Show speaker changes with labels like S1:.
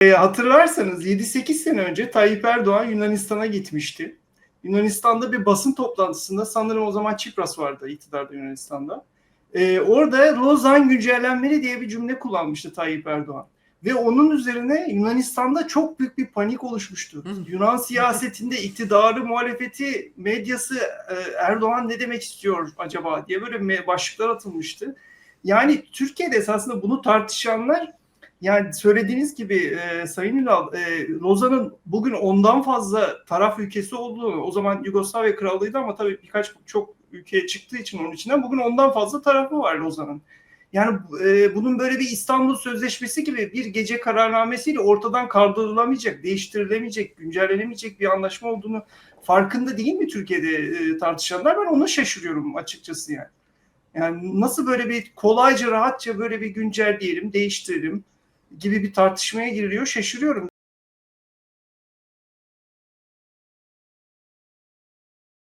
S1: E, hatırlarsanız 7-8 sene önce Tayyip Erdoğan Yunanistan'a gitmişti. Yunanistan'da bir basın toplantısında sanırım o zaman Çipras vardı iktidarda Yunanistan'da. E, orada Lozan güncellenmeli diye bir cümle kullanmıştı Tayyip Erdoğan. Ve onun üzerine Yunanistan'da çok büyük bir panik oluşmuştu. Yunan siyasetinde iktidarı, muhalefeti, medyası e, Erdoğan ne demek istiyor acaba diye böyle başlıklar atılmıştı. Yani Türkiye'de esasında bunu tartışanlar yani söylediğiniz gibi e, Sayın Ünal, e, Lozan'ın bugün ondan fazla taraf ülkesi olduğunu, o zaman Yugoslavya Krallığı'ydı ama tabii birkaç çok ülkeye çıktığı için onun içinden bugün ondan fazla tarafı var Lozan'ın. Yani e, bunun böyle bir İstanbul Sözleşmesi gibi bir gece kararnamesiyle ortadan kaldırılamayacak, değiştirilemeyecek, güncellenemeyecek bir anlaşma olduğunu farkında değil mi Türkiye'de e, tartışanlar? Ben ona şaşırıyorum açıkçası yani. Yani nasıl böyle bir kolayca, rahatça böyle bir güncelleyelim, değiştirelim gibi bir tartışmaya giriliyor şaşırıyorum.